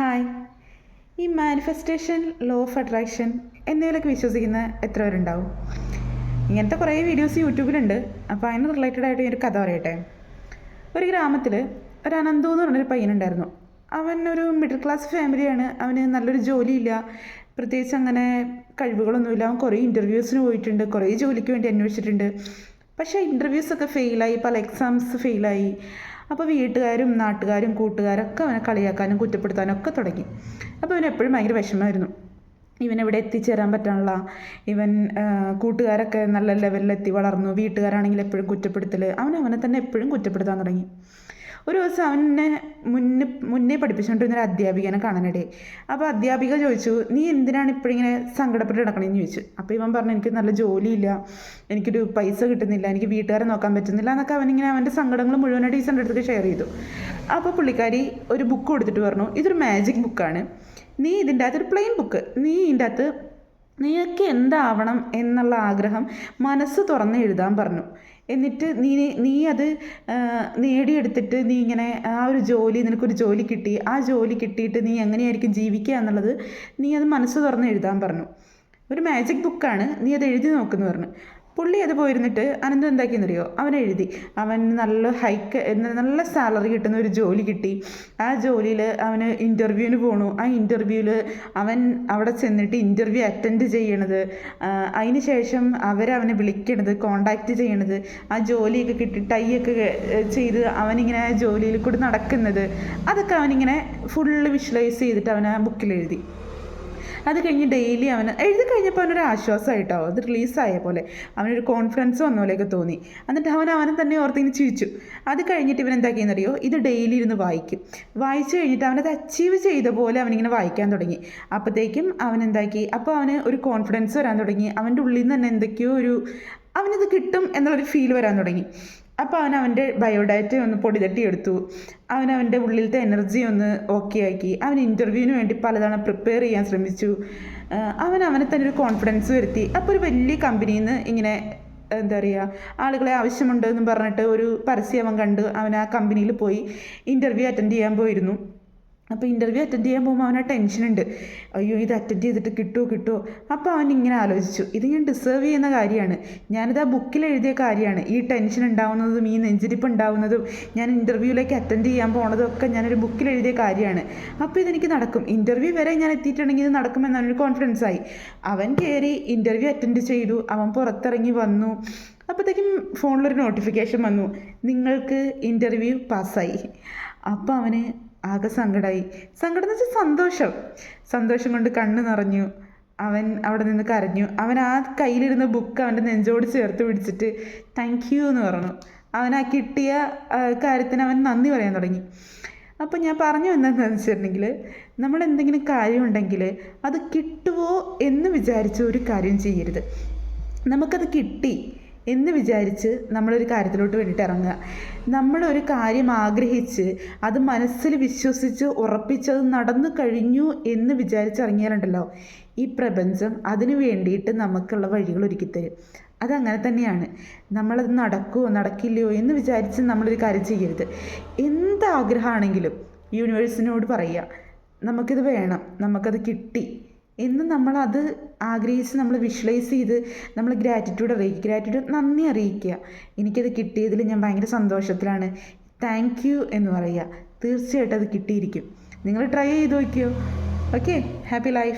Hi. ഈ manifestation law of attraction എന്നിവയിലൊക്കെ വിശ്വസിക്കുന്ന എത്ര പേരുണ്ടാവും ഇങ്ങനത്തെ കുറേ വീഡിയോസ് യൂട്യൂബിലുണ്ട്. അപ്പോൾ അതിന് റിലേറ്റഡ് ആയിട്ട് ഒരു കഥ പറയട്ടെ. ഒരു ഗ്രാമത്തിൽ ഒരു അനന്തു എന്ന് പറഞ്ഞൊരു പയ്യനുണ്ടായിരുന്നു. അവൻ ഒരു മിഡിൽ ക്ലാസ് ഫാമിലിയാണ് അവന് നല്ലൊരു ജോലിയില്ല. പ്രത്യേകിച്ച് അങ്ങനെ കഴിവുകളൊന്നുമില്ല. അവൻ കുറേ ഇന്റർവ്യൂസിന് പോയിട്ടുണ്ട്. കുറേ ജോലിക്ക് വേണ്ടി അന്വേഷിച്ചിട്ടുണ്ട്. പക്ഷേ ഇന്റർവ്യൂസൊക്കെ ഫെയിലായി പല എക്സാംസ് ഫെയിലായി അപ്പോൾ വീട്ടുകാരും നാട്ടുകാരും കൂട്ടുകാരൊക്കെ അവനെ കളിയാക്കാനും കുറ്റപ്പെടുത്താനും ഒക്കെ തുടങ്ങി. അപ്പോൾ അവന് എപ്പോഴും ഭയങ്കര വിഷമമായിരുന്നു. ഇവൻ ഇവനെവിടെ എത്തിച്ചേരാൻ പറ്റാനുള്ള ഇവൻ കൂട്ടുകാരൊക്കെ നല്ല ലെവലിൽ എത്തി വളർന്നു. വീട്ടുകാരാണെങ്കിൽ എപ്പോഴും കുറ്റപ്പെടുത്തൽ അവൻ അവനെ തന്നെ എപ്പോഴും കുറ്റപ്പെടുത്താൻ തുടങ്ങി. ഒരു ദിവസം അവനെ മുന്നേ മുന്നേ പഠിപ്പിച്ചുകൊണ്ടിരുന്ന ഒരു അധ്യാപികനെ കാണാനിടയിൽ അപ്പോൾ അധ്യാപിക ചോദിച്ചു നീ എന്തിനാണ് ഇപ്പോഴിങ്ങനെ സങ്കടപ്പെട്ട് നടക്കണമെന്ന് ചോദിച്ചു. അപ്പോൾ ഇവൻ പറഞ്ഞു എനിക്ക് നല്ല ജോലിയില്ല എനിക്കൊരു പൈസ കിട്ടുന്നില്ല എനിക്ക് വീട്ടുകാരെ നോക്കാൻ പറ്റുന്നില്ല എന്നൊക്കെ അവനിങ്ങനെ അവന്റെ സങ്കടങ്ങൾ മുഴുവനായിട്ട് ടീച്ചറിന്റെ അടുത്തേക്ക് ഷെയർ ചെയ്തു. അപ്പോൾ പുള്ളിക്കാരി ഒരു ബുക്ക് കൊടുത്തിട്ട് പറഞ്ഞു ഇതൊരു മാജിക് ബുക്കാണ് നീ ഇതിന്റെ അകത്ത് ഒരു പ്ലെയിൻ ബുക്ക് നീ ഇതിന്റെ അകത്ത് നീയൊക്കെ എന്താവണം എന്നുള്ള ആഗ്രഹം മനസ്സ് തുറന്ന് എഴുതാൻ പറഞ്ഞു. എന്നിട്ട് നീ നീ അത് നേടിയെടുത്തിട്ട് നീ ഇങ്ങനെ ആ ഒരു ജോലി നിനക്കൊരു ജോലി കിട്ടി. ആ ജോലി കിട്ടിയിട്ട് നീ എങ്ങനെയായിരിക്കും ജീവിക്കുക എന്നുള്ളത് നീ അത് മനസ്സ് തുറന്ന് എഴുതാൻ പറഞ്ഞു. ഒരു മാജിക് ബുക്കാണ് നീ അത് എഴുതി നോക്കുന്നു പറഞ്ഞു. പുള്ളി അത് പോയിരുന്നിട്ട് അനന്ത് എന്താക്കിയെന്നറിയോ? അവൻ എഴുതി. അവൻ നല്ല ഹൈക്ക് നല്ല സാലറി കിട്ടുന്ന ഒരു ജോലി കിട്ടി. ആ ജോലിയിൽ അവന് ഇന്റർവ്യൂവിന് പോണു. ആ ഇന്റർവ്യൂവിൽ അവൻ അവിടെ ചെന്നിട്ട് ഇന്റർവ്യൂ അറ്റൻഡ് ചെയ്യണത് അതിന് ശേഷം അവരവനെ വിളിക്കണത് കോണ്ടാക്റ്റ് ചെയ്യണത് ആ ജോലിയൊക്കെ കിട്ടി ടൈയൊക്കെ ചെയ്ത് അവനിങ്ങനെ ജോലിയിൽ കൂടി നടക്കുന്നത്. അതൊക്കെ അവനിങ്ങനെ ഫുള്ള് വിഷ്വലൈസ് ചെയ്തിട്ട് അവൻ ആ ബുക്കിൽ എഴുതി. അത് കഴിഞ്ഞ് ഡെയിലി അവന് എഴുതി കഴിഞ്ഞപ്പോൾ അവനൊരു ആശ്വാസമായിട്ടോ അത് റിലീസായ പോലെ. അവനൊരു കോൺഫിഡൻസ് വന്ന പോലെയൊക്കെ തോന്നി. എന്നിട്ട് അവൻ അവനെ തന്നെ ഓർത്തിങ്ങനെ ചിരിച്ചു. അത് കഴിഞ്ഞിട്ട് ഇവൻ എന്താക്കിയെന്നറിയോ ഇത് ഡെയിലി ഇരുന്ന് വായിക്കും. വായിച്ചു കഴിഞ്ഞിട്ട് അവനത് അച്ചീവ് ചെയ്ത പോലെ അവനിങ്ങനെ വായിക്കാൻ തുടങ്ങി. അപ്പോഴത്തേക്കും അവൻ എന്താക്കി? അപ്പോൾ അവന് ഒരു കോൺഫിഡൻസ് വരാൻ തുടങ്ങി. അവന്റെ ഉള്ളിൽ നിന്ന് തന്നെ എന്തൊക്കെയോ ഒരു അവനത് കിട്ടും എന്നുള്ളൊരു ഫീൽ വരാൻ തുടങ്ങി. അപ്പോൾ അവൻ അവന്റെ ബയോഡാറ്റ ഒന്ന് പൊടി തട്ടിയെടുത്തു അവൻ അവന്റെ ഉള്ളിലത്തെ എനർജി ഒന്ന് ഓക്കെ ആക്കി. അവൻ ഇന്റർവ്യൂവിന് വേണ്ടി പലതവണ പ്രിപ്പയർ ചെയ്യാൻ ശ്രമിച്ചു. അവൻ അവനെ തന്നെ ഒരു കോൺഫിഡൻസ് വരുത്തി. അപ്പോൾ ഒരു വലിയ കമ്പനിയിൽ നിന്ന് ഇങ്ങനെ എന്താ പറയുക ആളുകളെ ആവശ്യമുണ്ട് എന്ന് പറഞ്ഞിട്ട് ഒരു പരസ്യം അവൻ കണ്ട് അവൻ ആ കമ്പനിയിൽ പോയി ഇന്റർവ്യൂ അറ്റൻഡ് ചെയ്യാൻ പോയിരുന്നു. അപ്പോൾ ഇന്റർവ്യൂ അറ്റൻഡ് ചെയ്യാൻ പോകുമ്പോൾ അവന് ടെൻഷൻ ഉണ്ട്. അയ്യോ ഇത് അറ്റൻഡ് ചെയ്തിട്ട് കിട്ടുമോ കിട്ടുമോ അപ്പോൾ അവൻ ഇങ്ങനെ ആലോചിച്ചു. ഇത് ഞാൻ ഡിസേർവ് ചെയ്യുന്ന കാര്യമാണ്. ഞാനിത് ആ ബുക്കിൽ എഴുതിയ കാര്യമാണ്. ഈ ടെൻഷൻ ഉണ്ടാവുന്നതും ഈ നെഞ്ചിരിപ്പ് ഉണ്ടാവുന്നതും ഞാൻ ഇന്റർവ്യൂവിലേക്ക് അറ്റൻഡ് ചെയ്യാൻ പോണതും ഒക്കെ ഞാനൊരു ബുക്കിൽ എഴുതിയ കാര്യമാണ്. അപ്പോൾ ഇതെനിക്ക് നടക്കും. ഇന്റർവ്യൂ വരെ ഞാൻ എത്തിയിട്ടുണ്ടെങ്കിൽ ഇത് നടക്കുമെന്ന് അവനൊരു കോൺഫിഡൻസ് ആയി. അവൻ കയറി ഇന്റർവ്യൂ അറ്റൻഡ് ചെയ്തു. അവൻ പുറത്തിറങ്ങി വന്നു. അപ്പോഴത്തേക്കും ഫോണിലൊരു നോട്ടിഫിക്കേഷൻ വന്നു. നിങ്ങൾക്ക് ഇന്റർവ്യൂ പാസ്സായി അപ്പോൾ അവന് ആകെ സങ്കടമായി സങ്കടം എന്ന് വെച്ചാൽ സന്തോഷം. സന്തോഷം കൊണ്ട് കണ്ണ് നിറഞ്ഞു. അവൻ അവിടെ നിന്ന് കരഞ്ഞു. അവൻ ആ കയ്യിലിരുന്ന ബുക്ക് അവന്റെ നെഞ്ചോട് ചേർത്ത് പിടിച്ചിട്ട് താങ്ക് യു എന്ന് പറഞ്ഞു. അവൻ ആ കിട്ടിയ കാര്യത്തിന് അവൻ നന്ദി പറയാൻ തുടങ്ങി. അപ്പോൾ ഞാൻ പറഞ്ഞു എന്താണെന്ന് വെച്ചിട്ടുണ്ടെങ്കിൽ നമ്മൾ എന്തെങ്കിലും കാര്യമുണ്ടെങ്കിൽ അത് കിട്ടുമോ എന്ന് വിചാരിച്ച് ഒരു കാര്യം ചെയ്യരുത്. നമുക്കത് കിട്ടി. എന്ന് വിചാരിച്ച് നമ്മളൊരു കാര്യത്തിലോട്ട് വേണ്ടിയിട്ട് ഇറങ്ങുക. നമ്മളൊരു കാര്യം ആഗ്രഹിച്ച് അത് മനസ്സിൽ വിശ്വസിച്ച് ഉറപ്പിച്ചത് നടന്നു കഴിഞ്ഞു എന്ന് വിചാരിച്ചിറങ്ങിയാലുണ്ടല്ലോ ഈ പ്രപഞ്ചം അതിനു വേണ്ടിയിട്ട് നമുക്കുള്ള വഴികൾ ഒരുക്കിത്തരും. അതങ്ങനെ തന്നെയാണ്. നമ്മളത് നടക്കുമോ നടക്കില്ലയോ എന്ന് വിചാരിച്ച് നമ്മളൊരു കാര്യം ചെയ്യരുത്. എന്ത് ആഗ്രഹമാണെങ്കിലും യൂണിവേഴ്സിനോട് പറയുക നമുക്കിത് വേണം നമുക്കത് കിട്ടി. എന്ന് നമ്മളത് ആഗ്രഹിച്ച് നമ്മൾ വിഷ്വലൈസ് ചെയ്ത് നമ്മൾ ഗ്രാറ്റിറ്റ്യൂഡ് അറിയിക്കുക. ഗ്രാറ്റിറ്റ്യൂഡ് നന്ദി അറിയിക്കുക. എനിക്കത് കിട്ടിയതിൽ ഞാൻ ഭയങ്കര സന്തോഷത്തിലാണ്. താങ്ക് യു എന്ന് പറയുക. തീർച്ചയായിട്ടും അത് കിട്ടിയിരിക്കും. നിങ്ങൾ ട്രൈ ചെയ്ത് നോക്കിയോ? Okay happy life